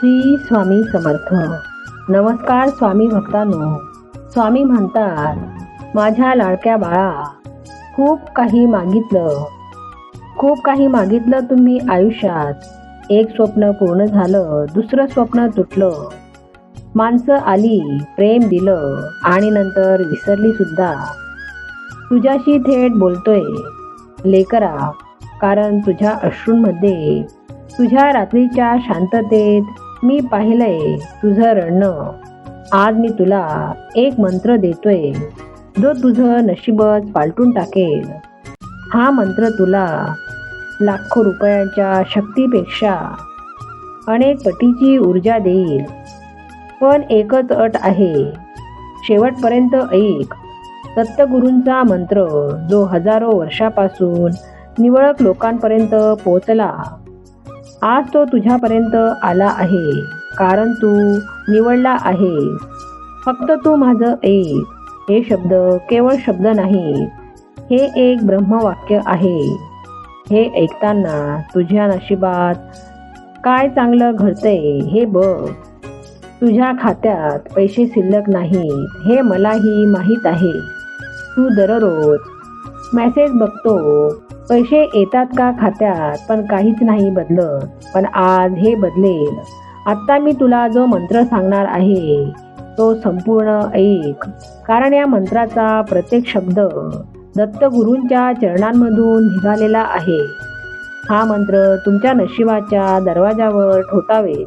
श्री स्वामी समर्थ. नमस्कार स्वामी भक्तांनो. स्वामी म्हणतात माझ्या लाडक्या बाळा खूप काही मागितलं. खूप काही मागितलं तुम्ही आयुष्यात. एक स्वप्न पूर्ण झालं दुसरं स्वप्न तुटलं. माणसं आली प्रेम दिलं आणि नंतर विसरली सुद्धा. तुझ्याशी थेट बोलतोय लेकरा कारण तुझ्या अश्रूंमध्ये तुझ्या रात्रीच्या शांततेत मी पाहिलंय तुझं रडणं आज मी तुला एक मंत्र देतोय. जो तुझं नशीबच पालटून टाकेल. हा मंत्र तुला लाखो रुपयांच्या शक्तीपेक्षा अनेक पटीची ऊर्जा देईल. पण एकच अट आहे. शेवटपर्यंत ऐक. दत्तगुरूंचा मंत्र जो हजारो वर्षापासून निवळक लोकांपर्यंत पोचला आज तो तुझ्यापर्यंत आला आहे कारण तू निवडला आहे. फक्त तू माझं ऐक हे शब्द केवळ शब्द नाही. हे एक ब्रह्मवाक्य आहे. हे ऐकताना तुझ्या नशिबात काय चांगलं घडतंय हे बघ. तुझ्या खात्यात पैसे शिल्लक नाहीत हे मलाही माहीत आहे. तू दररोज मेसेज बघतो पैसे येतात का खात्यात? पण काहीच नाही बदलत. पण आज हे बदलेल. आत्ता मी तुला जो मंत्र सांगणार आहे तो संपूर्ण ऐक. कारण या मंत्राचा प्रत्येक शब्द दत्तगुरूंच्या चरणांमधून निघालेला आहे. हा मंत्र तुमच्या नशिबाच्या दरवाजावर ठोठावेल.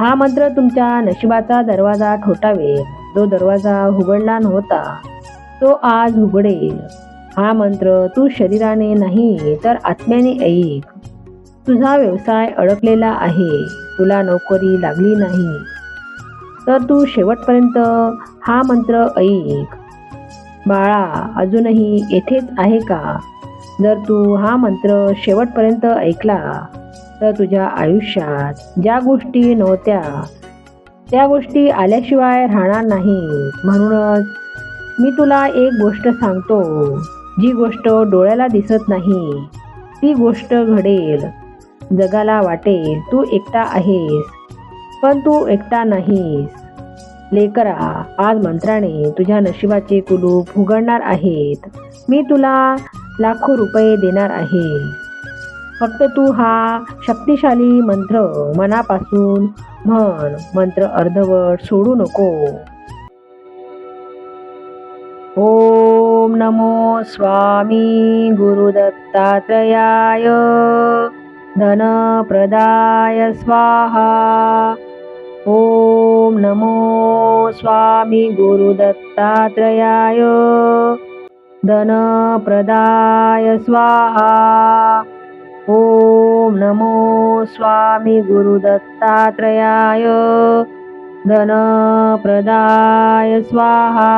हा मंत्र तुमच्या नशिबाचा दरवाजा ठोठावेल. जो दरवाजा उघडला नव्हता तो आज उघडेल हा मंत्र तू शरीराने नाही तर आत्म्याने ऐक. तुझा व्यवसाय अडकलेला आहे तुला नोकरी लागली नाही. तर तू शेवटपर्यंत हा मंत्र ऐक. बाळा अजूनही येथेच आहे का? जर तू हा मंत्र शेवटपर्यंत ऐकला तर तुझ्या आयुष्यात ज्या गोष्टी नव्हत्या त्या गोष्टी आल्याशिवाय राहणार नाही म्हणूनच मी तुला एक गोष्ट सांगतो. जी गोष्ट डोळ्याला दिसत नाही ती गोष्ट घडेल. जगाला वाटेल तू एकटा आहेस पण तू एकटा नाहीस. लेकरा आज मंत्राने तुझ्या नशिबाचे कुलूप उघडणार आहेत. मी तुला लाखो रुपये देणार आहे. फक्त तू हा शक्तिशाली मंत्र मनापासून म्हण मंत्र अर्धवट सोडू नको. ओम नमो स्वामी गुरुदत्तात्रयाय धनप्रदाय स्वाहा। ॐ नमो स्वामी गुरुदत्तात्रयाय धनप्रदाय स्वाहा। ॐ नमो स्वामी गुरुदत्तात्रयाय धनप्रदाय स्वाहा।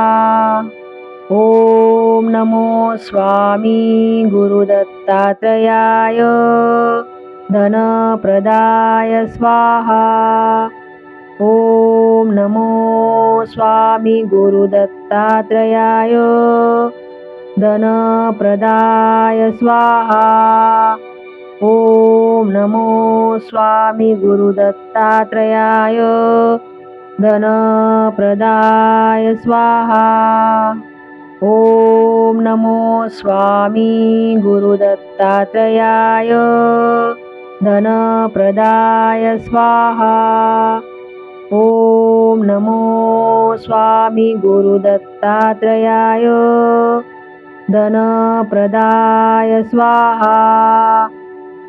ॐ नमो स्वामी गुरुदत्तात्रयाय धनप्रदाय स्वाहा। ॐ नमो स्वामी गुरुदत्तात्रयाय धनप्रदाय स्वाहा। ॐ नमो स्वामी गुरुदत्तात्रयाय धनप्रदाय स्वाहा। ओम नमो स्वामी गुरुदत्तात्रयाय धनप्रदाय स्वाहा। ॐ नमो स्वामी गुरुदत्तात्रयाय धनप्रदाय स्वाहा।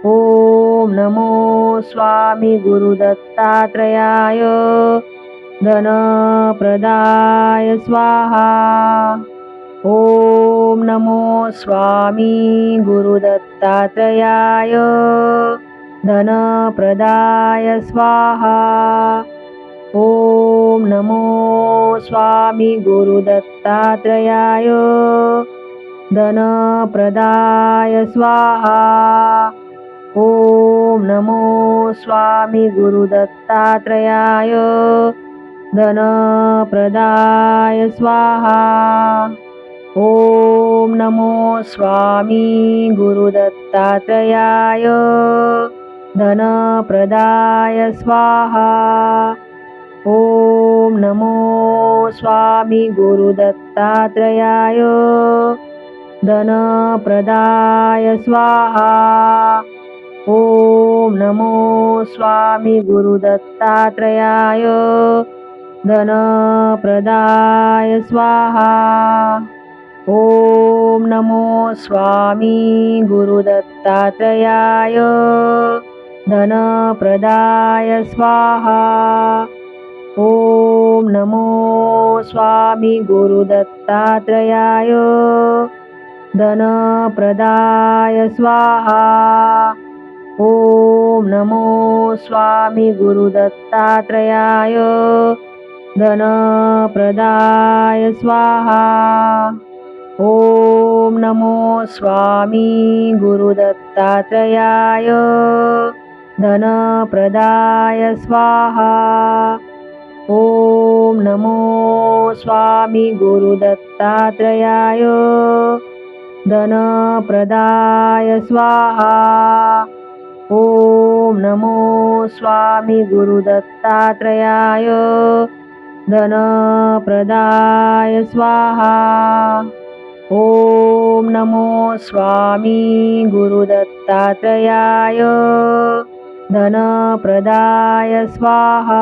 ॐ नमो स्वामी गुरुदत्तात्रयाय धनप्रदाय स्वाहा। ॐ नमो स्वामी गुरुदत्तात्रयाय धनप्रदाय स्वाहा। ॐ नमो स्वामी गुरुदत्तात्रयाय धनप्रदाय स्वाहा। ॐ नमो स्वामी गुरुदत्तात्रयाय धनप्रदाय स्वाहा। ॐ नमो स्वामी गुरुदत्तात्रयाय धनप्रदाय स्वाहा। ॐ नमो स्वामी गुरुदत्तात्रयाय धनप्रदाय स्वाहा। ॐ नमो स्वामी गुरुदत्तात्रयाय धनप्रदाय स्वाहा। ॐ नमो स्वामी गुरुदत्तात्रयाय धनप्रदाय स्वाहा। ॐ नमो स्वामी गुरुदत्तात्रयाय धनप्रदाय स्वाहा। ॐ नमो स्वामी गुरुदत्तात्रयाय धनप्रदाय स्वाहा। ॐ नमो स्वामी गुरुदत्तात्रयाय धनप्रदाय स्वाहा। ॐ नमो स्वामी गुरुदत्तात्रयाय धनप्रदाय स्वाहा। ॐ नमो स्वामी गुरुदत्तात्रयाय धनप्रदाय स्वाहा। ॐ नमो स्वामी गुरुदत्तात्रयाय धनप्रदाय स्वाहा।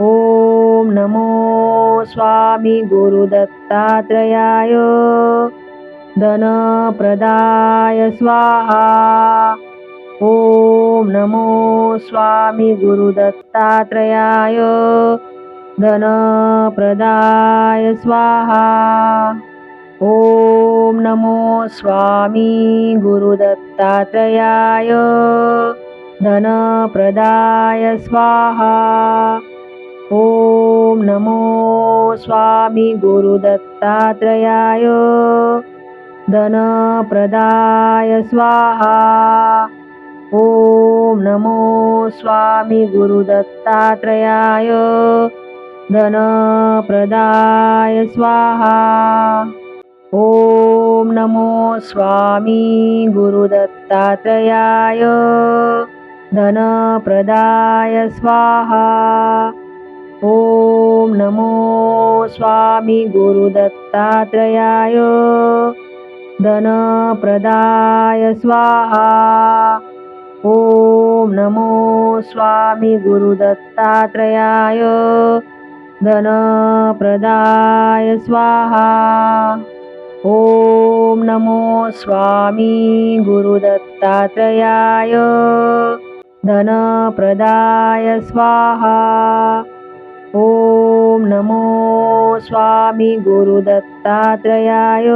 ॐ नमो स्वामी गुरुदत्तात्रयाय धनप्रदाय स्वाहा। ॐ नमो स्वामी गुरुदत्तात्रयाय धनप्रदाय स्वाहा। ॐ नमो स्वामी गुरुदत्तात्रयाय धनप्रदाय स्वाहा। ॐ नमो स्वामी गुरुदत्तात्रयाय धनप्रदाय स्वाहा। ॐ नमो स्वामी गुरुदत्तात्रयाय धनप्रदाय स्वाहा। ॐ नमो स्वामी गुरुदत्तात्रयाय धनप्रदाय स्वाहा। ॐ नमो स्वामी गुरुदत्तात्रयाय धनप्रदाय स्वाहा। ॐ नमो स्वामी गुरुदत्तात्रयाय धनप्रदाय स्वाहा। ॐ नमो स्वामी गुरुदत्तात्रयाय धनप्रदाय स्वाहा। ॐ नमो स्वामी गुरुदत्तात्रयाय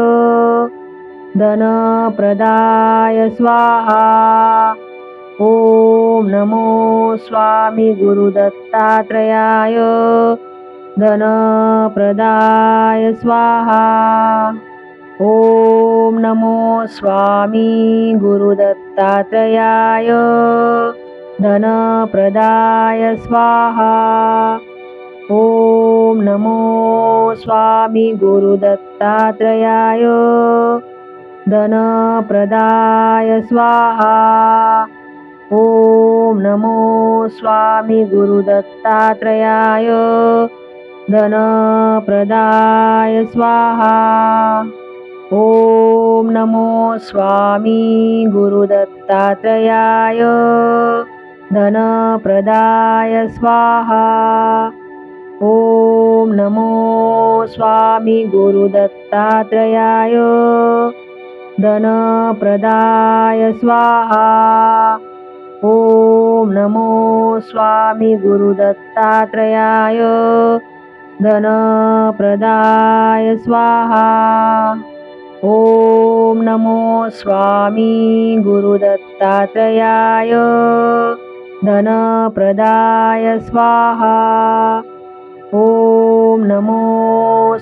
धनप्रदाय स्वाहा। ॐ नमो स्वामी गुरुदत्तात्रयाय धनप्रदाय स्वाहा। ॐ नमो स्वामी गुरुदत्तात्रयाय धनप्रदाय स्वाहा। ॐ नमो स्वामी गुरुदत्तात्रयाय धनप्रदाय स्वाहा। ॐ नमो स्वामी गुरुदत्तात्रयाय धनप्रदाय स्वाहा। ॐ नमो स्वामी गुरुदत्तात्रयाय धनप्रदाय स्वाहा। ॐ नमो स्वामी गुरुदत्तात्रयाय धनप्रदाय स्वाहा। ॐ नमो स्वामी गुरुदत्तात्रयाय धनप्रदाय स्वाहा। ॐ नमो स्वामी गुरुदत्तात्रयाय धनप्रदाय स्वाहा। ॐ नमो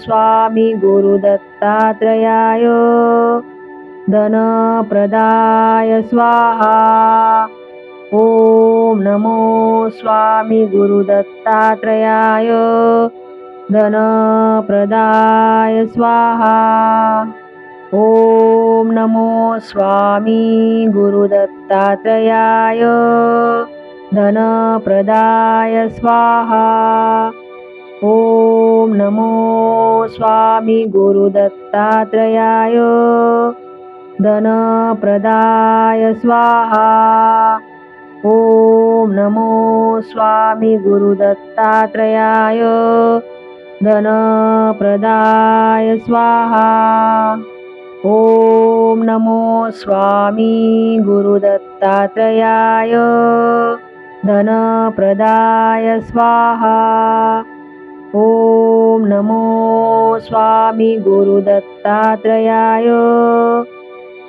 स्वामी गुरुदत्तात्रयाय धनप्रदाय स्वाहा। ॐ नमो स्वामी गुरुदत्तात्रयाय धनप्रदाय स्वाहा ओम नमो स्वामी गुरुदत्तात्रयाय धनप्रदाय स्वाहा। ॐ नमो स्वामी गुरुदत्तात्रयाय धनप्रदाय स्वाहा। ॐ नमो स्वामी गुरुदत्तात्रयाय धनप्रदाय स्वाहा। ओम नमो स्वामी गुरुदत्तात्रयाय धनप्रदाय स्वाहा। ॐ नमो स्वामी गुरुदत्तात्रयाय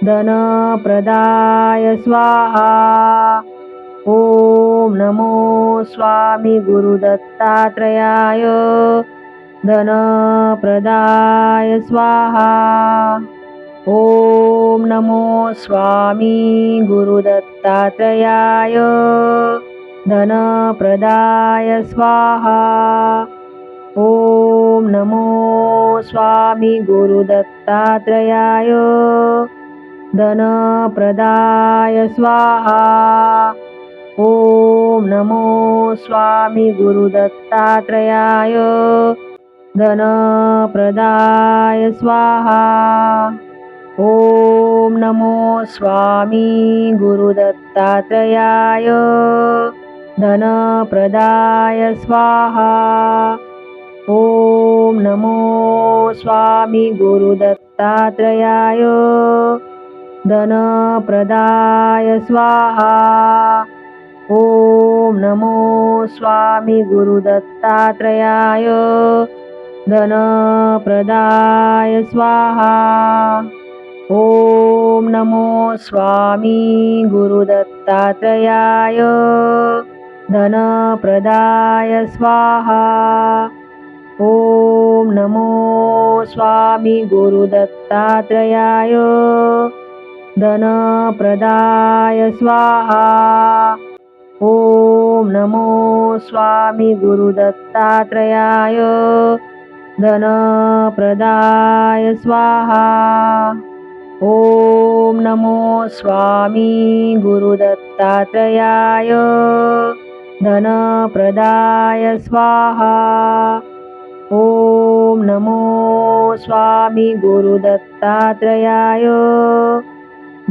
धनप्रदाय स्वाहा। ॐ नमो स्वामी गुरुदत्तात्रयाय धनप्रदाय स्वाहा। ॐ नमो स्वामी गुरुदत्तात्रयाय धनप्रदाय स्वाहा। ॐ नमो स्वामी गुरुदत्तात्रयाय धनप्रदाय स्वाहा। ॐ नमो स्वामी गुरुदत्तात्रयाय धनप्रदाय स्वाहा। ॐ नमो स्वामी गुरुदत्तात्रयाय धनप्रदाय स्वाहा। ॐ नमो स्वामी गुरुदत्तात्रयाय धनप्रदाय स्वाहा। ॐ नमो स्वामी गुरुदत्तात्रयाय धनप्रदाय स्वाहा। ॐ नमो स्वामी गुरुदत्तात्रयाय धनप्रदाय स्वाहा। ॐ नमो स्वामी गुरुदत्तात्रयाय धनप्रदाय स्वाहा। ॐ नमो स्वामी गुरुदत्तात्रयाय धनप्रदाय स्वाहा। ॐ नमो स्वामी गुरुदत्तात्रयाय धनप्रदाय स्वाहा। ॐ नमो स्वामी गुरुदत्तात्रयाय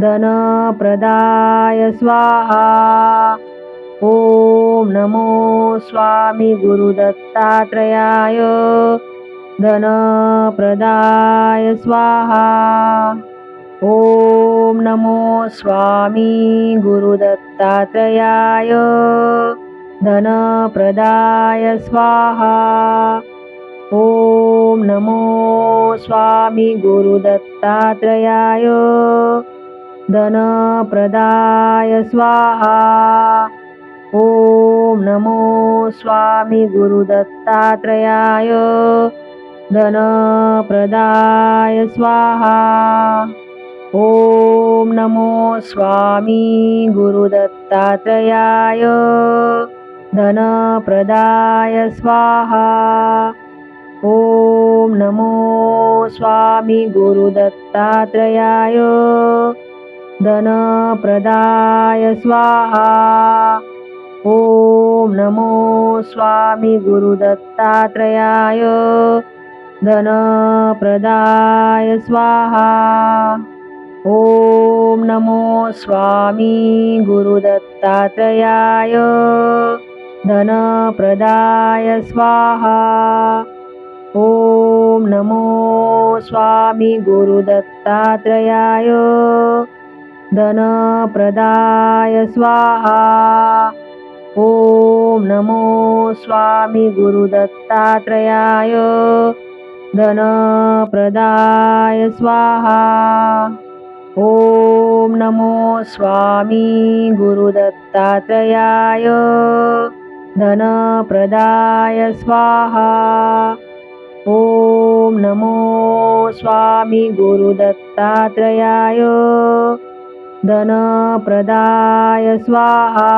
धनप्रदाय स्वाहा। ॐ नमो स्वामी गुरुदत्तात्रयाय धनप्रदाय स्वाहा। ओम नमो स्वामी गुरुदत्तात्रयाय धनप्रदाय स्वाहा। ॐ नमो स्वामी गुरुदत्तात्रयाय धनप्रदाय स्वाहा। ॐ नमो स्वामी गुरुदत्तात्रयाय धनप्रदाय स्वाहा। ओम नमो स्वामी गुरुदत्तात्रयाय धनप्रदाय स्वाहा। ॐ नमो स्वामी गुरुदत्तात्रयाय धनप्रदाय स्वाहा। ॐ नमो स्वामी गुरुदत्तात्रयाय धनप्रदाय स्वाहा। ॐ नमो स्वामी गुरुदत्तात्रयाय धनप्रदाय स्वाहा। ॐ नमो स्वामी गुरुदत्तात्रयाय धनप्रदाय स्वाहा। ॐ नमो स्वामी गुरुदत्तात्रयाय धनप्रदाय स्वाहा। ॐ नमो स्वामी गुरुदत्तात्रयाय धनप्रदाय स्वाहा। ॐ नमो स्वामी गुरुदत्तात्रयाय धनप्रदाय स्वाहा।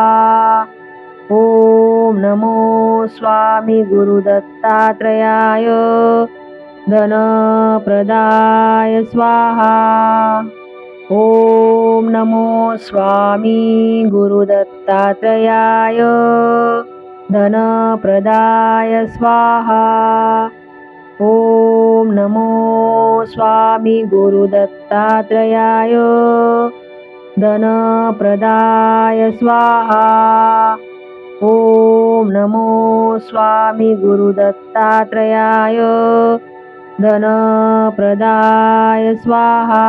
ॐ नमो स्वामी गुरुदत्तात्रयाय धनप्रदाय स्वाहा। ॐ नमो स्वामी गुरुदत्तात्रयाय धनप्रदाय स्वाहा। ॐ नमो स्वामी गुरुदत्तात्रयाय धनप्रदाय स्वाहा। ॐ नमो स्वामी गुरुदत्तात्रयाय धनप्रदाय स्वाहा।